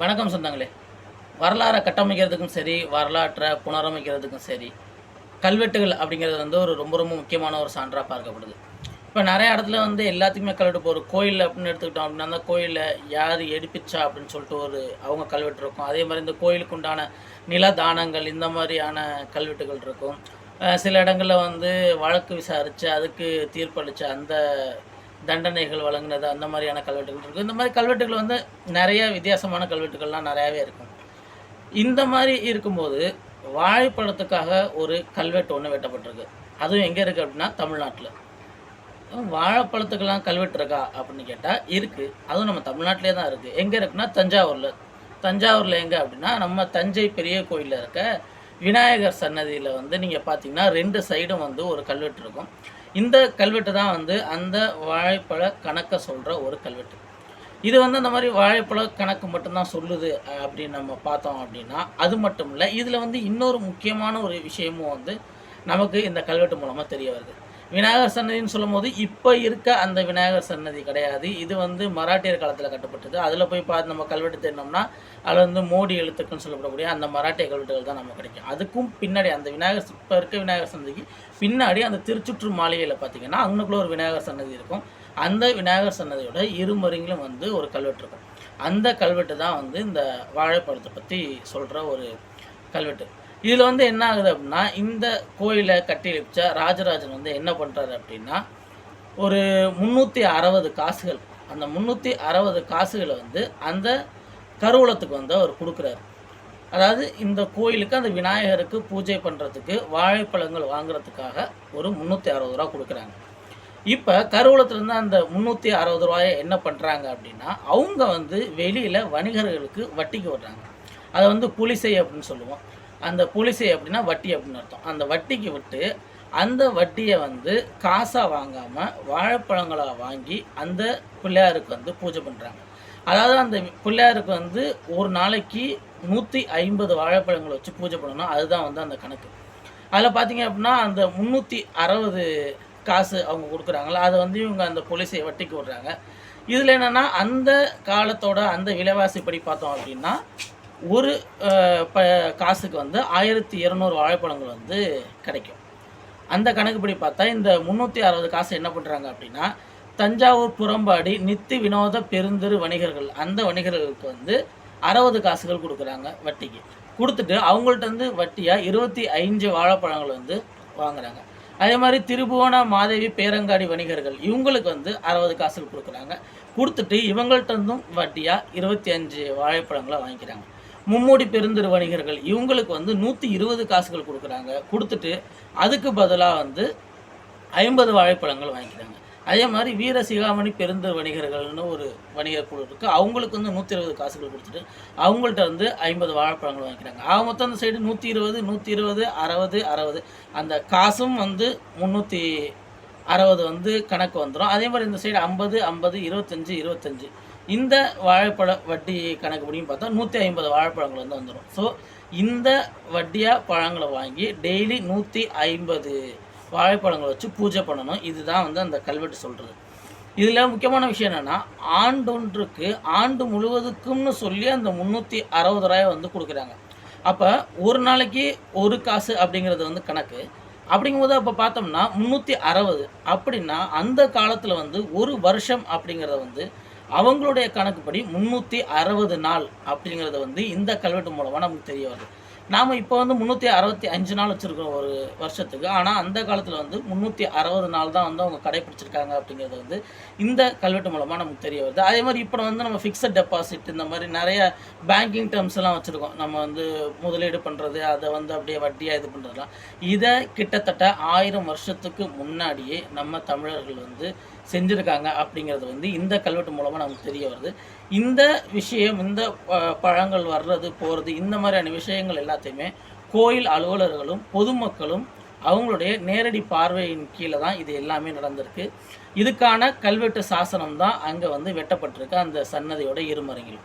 வணக்கம் சொந்தங்களே. வரலாறை கட்டமைக்கிறதுக்கும் சரி வரலாற்றை புனரமைக்கிறதுக்கும் சரி கல்வெட்டுகள் அப்படிங்கிறது வந்து ஒரு ரொம்ப ரொம்ப முக்கியமான ஒரு சான்றாக பார்க்கப்படுது. இப்போ நிறைய இடத்துல வந்து எல்லாத்துக்குமே கல்வெட்டு இப்போ ஒரு கோயில் அப்படின்னு எடுத்துக்கிட்டோம் அப்படின்னா அந்த கோயிலில் யார் எடுப்பிச்சா அப்படின்னு சொல்லிட்டு ஒரு அவங்க கல்வெட்டு இருக்கும். அதே மாதிரி இந்த கோயிலுக்கு உண்டான நிலதானங்கள் இந்த மாதிரியான கல்வெட்டுகள் இருக்கும். சில இடங்களில் வந்து வழக்கு விசாரித்து அதுக்கு தீர்ப்பளித்த அந்த தண்டனைகள் வழங்கினது அந்த மாதிரியான கல்வெட்டுகள் இருக்குது இந்த மாதிரி கல்வெட்டுகள் வந்து நிறைய வித்தியாசமான கல்வெட்டுகள்லாம் நிறையாவே இருக்கும். இந்த மாதிரி இருக்கும்போது வாழைப்பழத்துக்காக ஒரு கல்வெட்டு ஒன்று வெட்டப்பட்டிருக்கு. அதுவும் எங்கே இருக்குது அப்படின்னா தமிழ்நாட்டில். வாழைப்பழத்துக்கெல்லாம் கல்வெட்டு இருக்கா அப்படின்னு கேட்டால் இருக்குது அதுவும் நம்ம தமிழ்நாட்டிலே தான் இருக்குது எங்கே இருக்குன்னா தஞ்சாவூரில். தஞ்சாவூரில் எங்கே அப்படின்னா நம்ம தஞ்சை பெரிய கோயிலில் இருக்க விநாயகர் சன்னதியில் வந்து நீங்கள் பார்த்தீங்கன்னா ரெண்டு சைடும் வந்து ஒரு கல்வெட்டு இருக்கும். இந்த கல்வெட்டு தான் வந்து அந்த வாழைப்பழ கணக்கை சொல்கிற ஒரு கல்வெட்டு. இது வந்து அந்த மாதிரி வாழைப்பழ கணக்கு மட்டும்தான் சொல்லுது அப்படின்னு நம்ம பார்த்தோம் அப்படின்னா அது மட்டும் இல்லை இதில் வந்து இன்னொரு முக்கியமான ஒரு விஷயமும் வந்து நமக்கு இந்த கல்வெட்டு மூலமாக தெரிய வருது. விநாயகர் சன்னதின்னு சொல்லும்போது இப்போ இருக்க அந்த விநாயகர் சன்னதி கிடையாது. இது வந்து மராட்டியர் காலத்தில் கட்டப்பட்டது. அதில் போய் பார்த்து நம்ம கல்வெட்டு தேடினோம்னா அதில் வந்து மோடி எழுத்துக்குன்னு சொல்லப்படக்கூடிய அந்த மராட்டிய கல்வெட்டுகள் தான் நமக்கு கிடைக்கும். அதுக்கும் பின்னாடி அந்த விநாயகர் இப்போ இருக்க விநாயகர் சன்னதிக்கு பின்னாடி அந்த திருச்சுற்று மாளிகையில் பார்த்தீங்கன்னா அங்கனுக்குள்ள ஒரு விநாயகர் சன்னதி இருக்கும். அந்த விநாயகர் சன்னதியோட இருமருங்கிலும் வந்து ஒரு கல்வெட்டு இருக்கும். அந்த கல்வெட்டு தான் வந்து இந்த வாழைப்பழத்தை பற்றி சொல்கிற ஒரு கல்வெட்டு. இதில் வந்து என்ன ஆகுது அப்படின்னா இந்த கோயிலை கட்டி எழுப்பிச்ச ராஜராஜன் வந்து என்ன பண்ணுறாரு அப்படின்னா ஒரு முந்நூற்றி அறுபது காசுகள் அந்த முந்நூற்றி அறுபது காசுகளை வந்து அந்த கருவூலத்துக்கு வந்து அவர் கொடுக்குறாரு. அதாவது இந்த கோயிலுக்கு அந்த விநாயகருக்கு பூஜை பண்ணுறதுக்கு வாழைப்பழங்கள் வாங்குறதுக்காக ஒரு முந்நூற்றி அறுபது ரூபா கொடுக்குறாங்க. இப்போ கருவூலத்துலேருந்து அந்த முந்நூற்றி அறுபது ரூபாயை என்ன பண்ணுறாங்க அப்படின்னா அவங்க வந்து வெளியில் வணிகர்களுக்கு வட்டிக்கு விடுறாங்க. அதை வந்து புலிசை அப்படின்னு சொல்லுவோம். அந்த புலிசை அப்படின்னா வட்டி அப்படின்னு அர்த்தம். அந்த வட்டிக்கு விட்டு அந்த வட்டியை வந்து காசாக வாங்காமல் வாழைப்பழங்களாக வாங்கி அந்த பிள்ளையாருக்கு வந்து பூஜை பண்ணுறாங்க அதாவது அந்த பிள்ளையாருக்கு வந்து ஒரு நாளைக்கு நூற்றி ஐம்பது வாழைப்பழங்களை வச்சு பூஜை பண்ணணும். அதுதான் வந்து அந்த கணக்கு. அதில் பார்த்தீங்க அப்படின்னா அந்த முந்நூற்றி அறுபது காசு அவங்க கொடுக்குறாங்களா அதை வந்து இவங்க அந்த புலிசை வட்டிக்கு விடுறாங்க. இதில் என்னென்னா அந்த காலத்தோட அந்த விலைவாசிப்படி பார்த்தோம் அப்படின்னா ஒரு ப காசுக்கு வந்து ஆயிரத்தி இரநூறு வாழைப்பழங்கள் வந்து கிடைக்கும். அந்த கணக்குப்படி பார்த்தா இந்த முந்நூற்றி அறுபது காசு என்ன பண்ணுறாங்க அப்படின்னா தஞ்சாவூர் புறம்பாடி நித்தி வினோத பெருந்தெரு வணிகர்கள் அந்த வணிகர்களுக்கு வந்து அறுபது காசுகள் கொடுக்குறாங்க வட்டிக்கு. கொடுத்துட்டு அவங்கள்ட்ட வந்து வட்டியாக இருபத்தி ஐந்து வாழைப்பழங்கள் வந்து வாங்குறாங்க. அதே மாதிரி திருபுவன மாதேவி பேரங்காடி வணிகர்கள் இவங்களுக்கு வந்து அறுபது காசுகள் கொடுக்குறாங்க. கொடுத்துட்டு இவங்கள்ட்ட இருந்தும் வட்டியாக இருபத்தி அஞ்சு வாழைப்பழங்களை வாங்கிக்கிறாங்க. மும்மூடி பெருந்திரு வணிகர்கள் இவங்களுக்கு வந்து நூற்றி இருபது காசுகள் கொடுக்குறாங்க. கொடுத்துட்டு அதுக்கு பதிலாக வந்து ஐம்பது வாழைப்பழங்கள் வாங்கிக்கிறாங்க. அதே மாதிரி வீர சிகாமணி பெருந்தெரு வணிகர்கள்னு ஒரு வணிகர் குழு இருக்குது அவங்களுக்கு வந்து நூற்றி இருபது காசுகள் கொடுத்துட்டு அவங்கள்ட்ட வந்து ஐம்பது வாழைப்பழங்கள் வாங்கிக்கிறாங்க. ஆக மொத்தம் அந்த சைடு நூற்றி இருபது நூற்றி இருபது அறுபது அறுபது. அந்த காசும் வந்து முந்நூற்றி அறுபது வந்து கணக்கு வந்துடும் அதே மாதிரி இந்த சைடு ஐம்பது ஐம்பது இருபத்தஞ்சி இருபத்தஞ்சி. இந்த வாழைப்பழ வட்டி கணக்குப்படியும் பார்த்தா நூற்றி ஐம்பது வாழைப்பழங்கள் வந்து வந்துடும் ஸோ இந்த வட்டியாக பழங்களை வாங்கி டெய்லி நூற்றி ஐம்பது வாழைப்பழங்களை வச்சு பூஜை பண்ணணும். இதுதான் வந்து அந்த கல்வெட்டு சொல்கிறது இதில் முக்கியமான விஷயம் என்னென்னா ஆண்டொன்றுக்கு ஆண்டு முழுவதுக்கும்னு சொல்லி அந்த முந்நூற்றி அறுபது ரூபாய் வந்து கொடுக்குறாங்க. அப்போ ஒரு நாளைக்கு ஒரு காசு அப்படிங்கிறது வந்து கணக்கு. அப்படிங்கும்போது அப்போ பார்த்தோம்னா முந்நூற்றி அறுபது அப்படின்னா அந்த காலத்தில் வந்து ஒரு வருஷம் அப்படிங்கிறத வந்து அவங்களுடைய கணக்குப்படி முந்நூற்றி அறுபது நாள் அப்படிங்கிறது வந்து இந்த கல்வெட்டு மூலமாக நமக்கு தெரிய வருது. நாம் இப்போ வந்து முந்நூற்றி அறுபத்தி அஞ்சு நாள் வச்சுருக்கோம் ஒரு வருஷத்துக்கு. ஆனால் அந்த காலத்தில் வந்து முந்நூற்றி அறுபது நாள் தான் வந்து அவங்க கடைப்பிடிச்சிருக்காங்க அப்படிங்கிறது வந்து இந்த கல்வெட்டு மூலமாக நமக்கு தெரிய வருது. அதே மாதிரி இப்போ வந்து நம்ம ஃபிக்ஸட் டெபாசிட் இந்த மாதிரி நிறைய பேங்கிங் டேர்ம்ஸ் எல்லாம் வச்சுருக்கோம். நம்ம வந்து முதலீடு பண்ணுறது அதை வந்து அப்படியே வட்டியாக இது பண்ணுறதுலாம் இதை கிட்டத்தட்ட ஆயிரம் வருஷத்துக்கு முன்னாடியே நம்ம தமிழர்கள் வந்து செஞ்சுருக்காங்க அப்படிங்கிறது வந்து இந்த கல்வெட்டு மூலமாக நமக்கு தெரிய வருது. இந்த விஷயம் இந்த ப- பழங்கள் வர்றது போகிறது இந்த மாதிரியான விஷயங்கள் எல்லாத்தையுமே கோயில் அலுவலர்களும் பொதுமக்களும் அவங்களுடைய நேரடி பார்வையின் கீழே தான் இது எல்லாமே நடந்திருக்கு. இதுக்கான கல்வெட்டு சாசனம் தான் அங்கே வந்து வெட்டப்பட்டிருக்கு அந்த சன்னதியோட இருமறையில்.